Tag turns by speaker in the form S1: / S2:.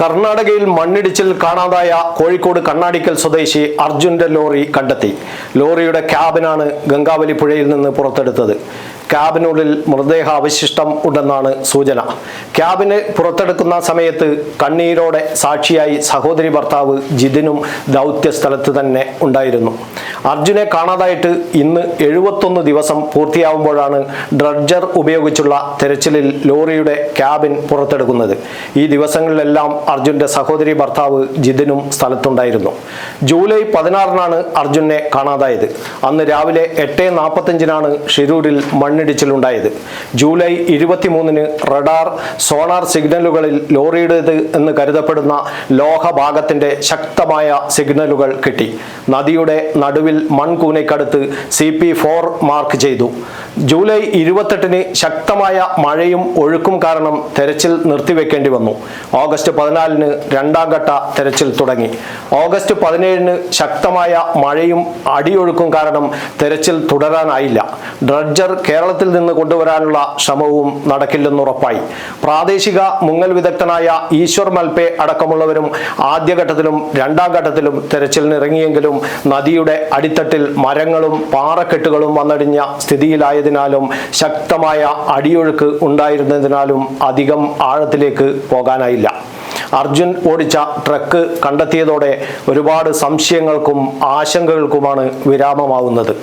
S1: കർണാടകയിൽ മണ്ണിടിച്ചിൽ കാണാതായ കോഴിക്കോട് കണ്ണാടിക്കൽ സ്വദേശി അർജുന്റെ ലോറി കണ്ടെത്തി. ലോറിയുടെ ക്യാബിനാണ് ഗംഗാവലി പുഴയിൽ നിന്ന് പുറത്തെടുത്തത്. ക്യാബിനുള്ളിൽ മൃതദേഹ അവശിഷ്ടം ഉണ്ടെന്നാണ് സൂചന. ക്യാബിന് പുറത്തെടുക്കുന്ന സമയത്ത് കണ്ണീരോടെ സാക്ഷിയായി സഹോദരി ഭർത്താവ് ജിതിനും ദൗത്യ സ്ഥലത്ത് തന്നെ ഉണ്ടായിരുന്നു. അർജുനെ കാണാതായിട്ട് ഇന്ന് എഴുപത്തൊന്ന് ദിവസം പൂർത്തിയാവുമ്പോഴാണ് ഡ്രഡ്ജർ ഉപയോഗിച്ചുള്ള തെരച്ചിലിൽ ലോറിയുടെ ക്യാബിൻ പുറത്തെടുക്കുന്നത്. ഈ ദിവസങ്ങളിലെല്ലാം അർജുന്റെ സഹോദരി ഭർത്താവ് ജിതിനും സ്ഥലത്തുണ്ടായിരുന്നു. ജൂലൈ പതിനാറിനാണ് അർജുനെ കാണാതായത്. അന്ന് രാവിലെ എട്ട് നാൽപ്പത്തഞ്ചിനാണ് ഷിരൂരിൽ മണ്ണിടിച്ചിലുണ്ടായത് ജൂലൈ ഇരുപത്തിമൂന്നിന് റഡാർ സോണാർ സിഗ്നലുകളിൽ ലോറിയുടേത് എന്ന് കരുതപ്പെടുന്ന ലോഹഭാഗത്തിന്റെ ശക്തമായ സിഗ്നലുകൾ കിട്ടി. നദിയുടെ നടുവിൽ മൺകൂനയ്ക്കടുത്ത് സി പി ഫോർ മാർക്ക് ചെയ്തു. ജൂലൈ ഇരുപത്തെട്ടിന് ശക്തമായ മഴയും ഒഴുക്കും കാരണം തെരച്ചിൽ നിർത്തിവെക്കേണ്ടി വന്നു. ഓഗസ്റ്റ് പതിനാലിന് രണ്ടാം ഘട്ട തെരച്ചിൽ തുടങ്ങി. ഓഗസ്റ്റ് പതിനേഴിന് ശക്തമായ മഴയും അടിയൊഴുക്കും കാരണം തെരച്ചിൽ തുടരാനായില്ല. ഡ്രഡ്ജർ കേരളത്തിൽ നിന്ന് കൊണ്ടുവരാനുള്ള ശ്രമവും നടക്കില്ലെന്നുറപ്പായി. പ്രാദേശിക മുങ്ങൽ വിദഗ്ധനായ ഈശ്വർ മൽപേ അടക്കമുള്ളവരും ആദ്യഘട്ടത്തിലും രണ്ടാം ഘട്ടത്തിലും തെരച്ചിലിനിറങ്ങിയെങ്കിലും നദിയുടെ അടിത്തട്ടിൽ മരങ്ങളും പാറക്കെട്ടുകളും വന്നടിഞ്ഞ സ്ഥിതിയിലായതിനാലും ശക്തമായ അടിയൊഴുക്ക് ഉണ്ടായിരുന്നതിനാലും അധികം ആഴത്തിലേക്ക് പോകാനായില്ല. അർജുൻ ഓടിച്ച ട്രക്ക് കണ്ടെത്തിയതോടെ ഒരുപാട് സംശയങ്ങൾക്കും ആശങ്കകൾക്കുമാണ് വിരാമമാവുന്നത്.